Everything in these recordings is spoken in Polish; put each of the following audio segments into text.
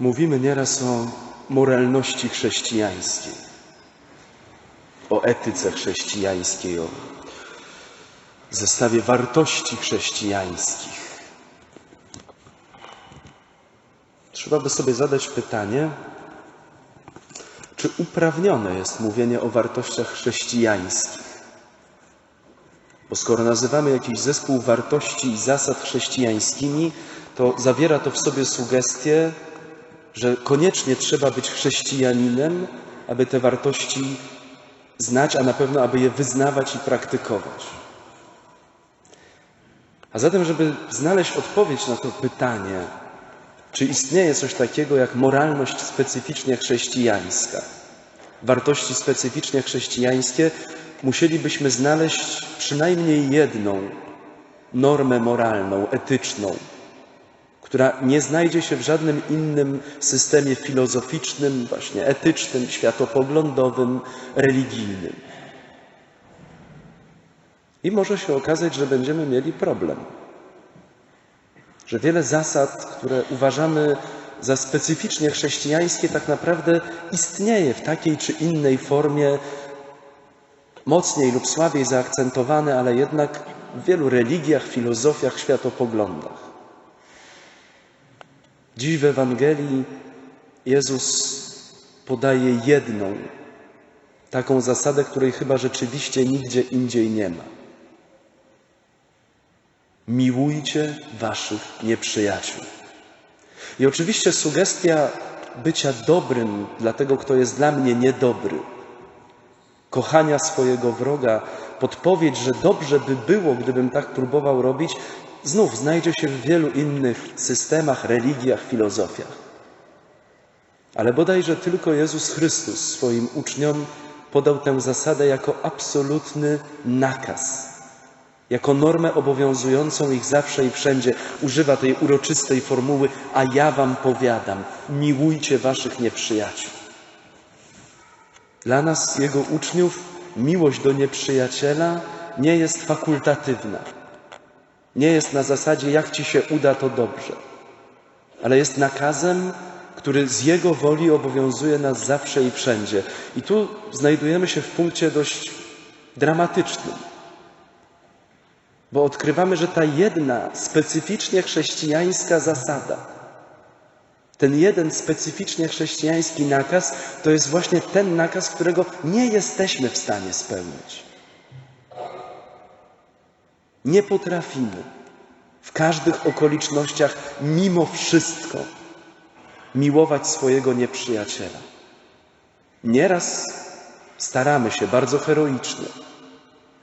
Mówimy nieraz o moralności chrześcijańskiej, o etyce chrześcijańskiej, o zestawie wartości chrześcijańskich. Trzeba by sobie zadać pytanie, czy uprawnione jest mówienie o wartościach chrześcijańskich? Bo skoro nazywamy jakiś zespół wartości i zasad chrześcijańskimi, to zawiera to w sobie sugestię, że koniecznie trzeba być chrześcijaninem, aby te wartości znać, a na pewno aby je wyznawać i praktykować. A zatem, żeby znaleźć odpowiedź na to pytanie, czy istnieje coś takiego jak moralność specyficznie chrześcijańska, wartości specyficznie chrześcijańskie, musielibyśmy znaleźć przynajmniej jedną normę moralną, etyczną, która nie znajdzie się w żadnym innym systemie filozoficznym, właśnie etycznym, światopoglądowym, religijnym. I może się okazać, że będziemy mieli problem. Że wiele zasad, które uważamy za specyficznie chrześcijańskie, tak naprawdę istnieje w takiej czy innej formie, mocniej lub słabiej zaakcentowane, ale jednak w wielu religiach, filozofiach, światopoglądach. Dziś w Ewangelii Jezus podaje jedną taką zasadę, której chyba rzeczywiście nigdzie indziej nie ma. Miłujcie waszych nieprzyjaciół. I oczywiście sugestia bycia dobrym dla tego, kto jest dla mnie niedobry, kochania swojego wroga, podpowiedź, że dobrze by było, gdybym tak próbował robić, znów znajdzie się w wielu innych systemach, religiach, filozofiach. Ale bodajże tylko Jezus Chrystus swoim uczniom podał tę zasadę jako absolutny nakaz, jako normę obowiązującą ich zawsze i wszędzie. Używa tej uroczystej formuły, a ja wam powiadam, miłujcie waszych nieprzyjaciół. Dla nas, Jego uczniów, miłość do nieprzyjaciela nie jest fakultatywna. Nie jest na zasadzie, jak ci się uda, to dobrze, ale jest nakazem, który z Jego woli obowiązuje nas zawsze i wszędzie. I tu znajdujemy się w punkcie dość dramatycznym, bo odkrywamy, że ta jedna specyficznie chrześcijańska zasada, ten jeden specyficznie chrześcijański nakaz, to jest właśnie ten nakaz, którego nie jesteśmy w stanie spełnić. Nie potrafimy w każdych okolicznościach, mimo wszystko, miłować swojego nieprzyjaciela. Nieraz staramy się bardzo heroicznie,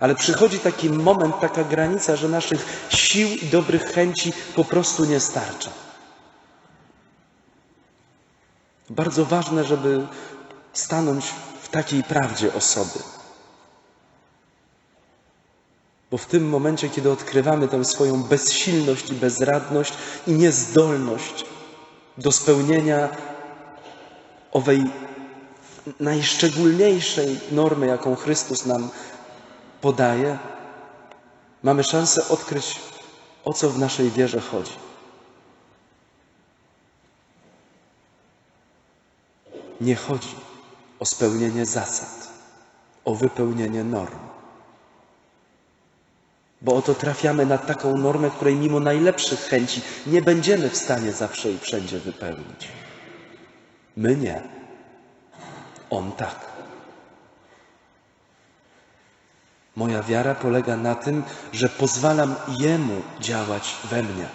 ale przychodzi taki moment, taka granica, że naszych sił i dobrych chęci po prostu nie starcza. Bardzo ważne, żeby stanąć w takiej prawdzie osoby. Bo w tym momencie, kiedy odkrywamy tę swoją bezsilność i bezradność i niezdolność do spełnienia owej najszczególniejszej normy, jaką Chrystus nam podaje, mamy szansę odkryć, o co w naszej wierze chodzi. Nie chodzi o spełnienie zasad, o wypełnienie norm. Bo oto trafiamy na taką normę, której mimo najlepszych chęci nie będziemy w stanie zawsze i wszędzie wypełnić. My nie. On tak. Moja wiara polega na tym, że pozwalam Jemu działać we mnie.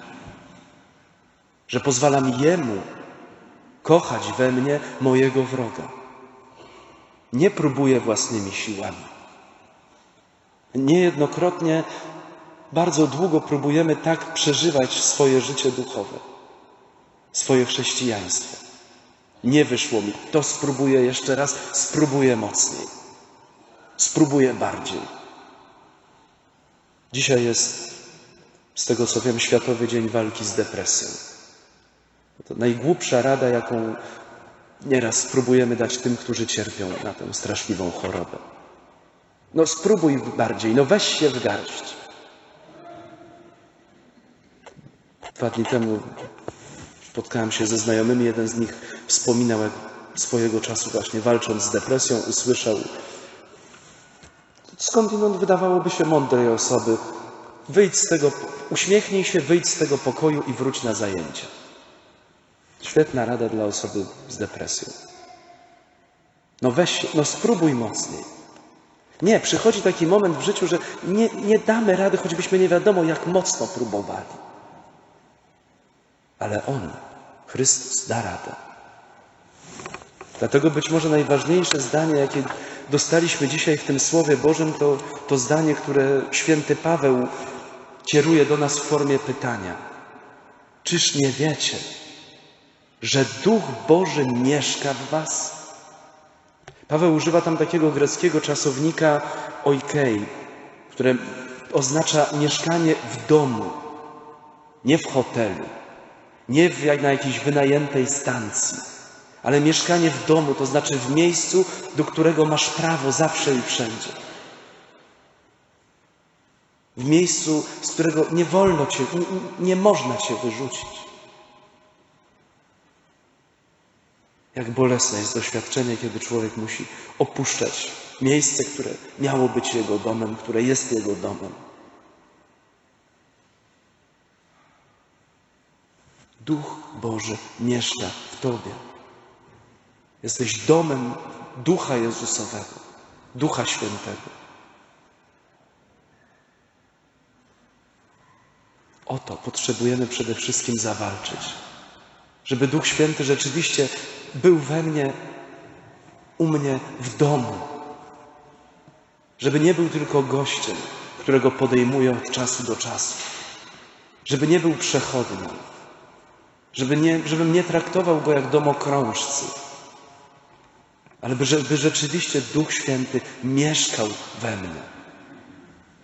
Że pozwalam Jemu kochać we mnie mojego wroga. Nie próbuję własnymi siłami. Niejednokrotnie bardzo długo próbujemy tak przeżywać swoje życie duchowe, swoje chrześcijaństwo. Nie wyszło mi. To spróbuję jeszcze raz, spróbuję mocniej. Spróbuję bardziej. Dzisiaj jest, z tego co wiem, Światowy Dzień Walki z Depresją. To najgłupsza rada, jaką nieraz spróbujemy dać tym, którzy cierpią na tę straszliwą chorobę. No spróbuj bardziej, no weź się w garść. Dwa dni temu Spotkałem się ze znajomymi, jeden z nich wspominał, jak swojego czasu właśnie walcząc z depresją usłyszał skądinąd wydawałoby się mądrej osoby wyjdź z tego, uśmiechnij się, wyjdź z tego pokoju i wróć na zajęcia. Świetna rada dla osoby z depresją. No weź, no spróbuj mocniej. Nie, przychodzi taki moment w życiu, że nie, nie damy rady, choćbyśmy nie wiadomo, jak mocno próbowali. Ale On, Chrystus, da radę. Dlatego być może najważniejsze zdanie, jakie dostaliśmy dzisiaj w tym Słowie Bożym, to, to zdanie, które święty Paweł kieruje do nas w formie pytania. Czyż nie wiecie, że Duch Boży mieszka w Was? Paweł używa tam takiego greckiego czasownika oikei, które oznacza mieszkanie w domu, nie w hotelu, nie w, na jakiejś wynajętej stacji, ale mieszkanie w domu, to znaczy w miejscu, do którego masz prawo zawsze i wszędzie. W miejscu, z którego nie wolno cię, nie, nie można cię wyrzucić. Jak bolesne jest doświadczenie, kiedy człowiek musi opuszczać miejsce, które miało być jego domem, które jest jego domem. Duch Boży mieszka w Tobie. Jesteś domem Ducha Jezusowego, Ducha Świętego. O to potrzebujemy przede wszystkim zawalczyć, żeby Duch Święty rzeczywiście był we mnie, u mnie w domu. Żeby nie był tylko gościem, którego podejmuję od czasu do czasu. Żeby nie był przechodnią. Żeby nie, żebym nie traktował go jak domokrążcy. Ale żeby rzeczywiście Duch Święty mieszkał we mnie.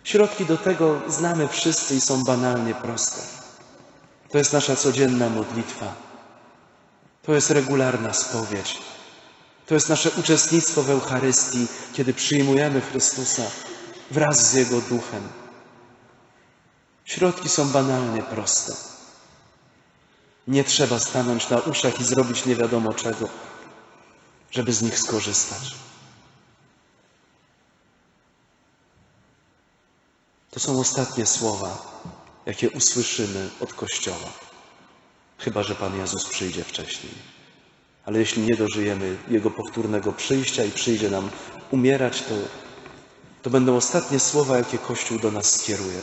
Środki do tego znamy wszyscy i są banalnie proste. To jest nasza codzienna modlitwa. To jest regularna spowiedź. To jest nasze uczestnictwo w Eucharystii, kiedy przyjmujemy Chrystusa wraz z Jego Duchem. Środki są banalnie proste. Nie trzeba stanąć na uszach i zrobić nie wiadomo czego, żeby z nich skorzystać. To są ostatnie słowa, jakie usłyszymy od Kościoła. Chyba, że Pan Jezus przyjdzie wcześniej. Ale jeśli nie dożyjemy Jego powtórnego przyjścia i przyjdzie nam umierać, to, to będą ostatnie słowa, jakie Kościół do nas skieruje.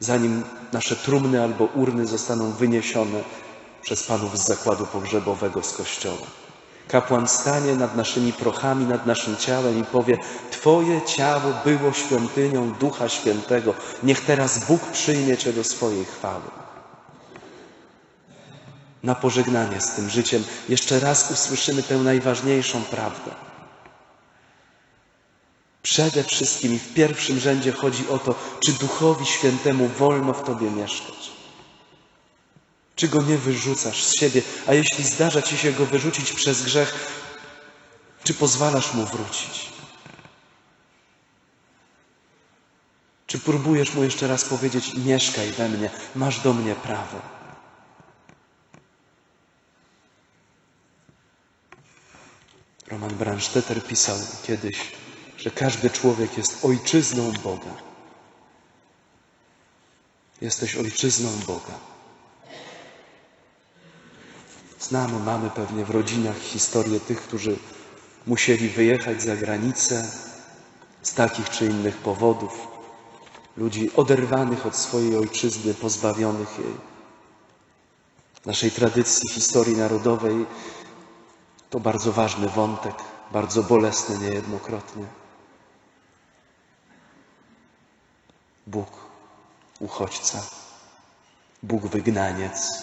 Zanim nasze trumny albo urny zostaną wyniesione przez panów z zakładu pogrzebowego z Kościoła. Kapłan stanie nad naszymi prochami, nad naszym ciałem i powie: Twoje ciało było świątynią Ducha Świętego. Niech teraz Bóg przyjmie Cię do swojej chwały. Na pożegnanie z tym życiem jeszcze raz usłyszymy tę najważniejszą prawdę. Przede wszystkim i w pierwszym rzędzie chodzi o to, czy Duchowi Świętemu wolno w Tobie mieszkać. Czy go nie wyrzucasz z siebie, a jeśli zdarza ci się go wyrzucić przez grzech, czy pozwalasz mu wrócić? Czy próbujesz mu jeszcze raz powiedzieć: Mieszkaj we mnie, masz do mnie prawo? Roman Brandstetter pisał kiedyś, że każdy człowiek jest ojczyzną Boga. Jesteś ojczyzną Boga. Znamy, mamy pewnie w rodzinach historię tych, którzy musieli wyjechać za granicę z takich czy innych powodów. Ludzi oderwanych od swojej ojczyzny, pozbawionych jej. Naszej tradycji, historii narodowej to bardzo ważny wątek, bardzo bolesny niejednokrotnie. Bóg uchodźca, Bóg wygnaniec,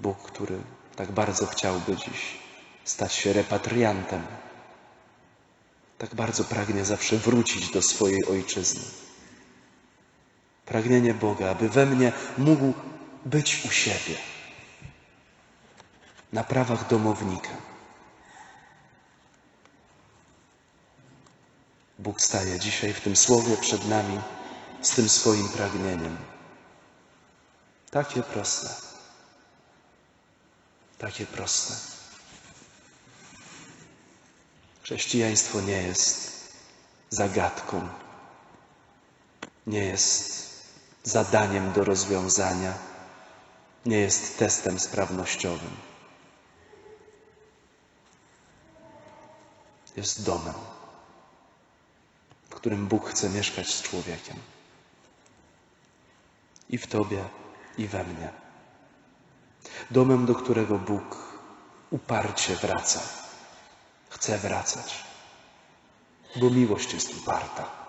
Bóg, który tak bardzo chciałby dziś stać się repatriantem, tak bardzo pragnie zawsze wrócić do swojej ojczyzny. Pragnienie Boga, aby we mnie mógł być u siebie, na prawach domownika. Bóg staje dzisiaj w tym słowie przed nami z tym swoim pragnieniem. Takie proste. Takie proste. Chrześcijaństwo nie jest zagadką, nie jest zadaniem do rozwiązania, nie jest testem sprawnościowym. Jest domem, którym Bóg chce mieszkać z człowiekiem. I w Tobie, i we mnie. Domem, do którego Bóg uparcie wraca. Chce wracać, bo miłość jest uparta.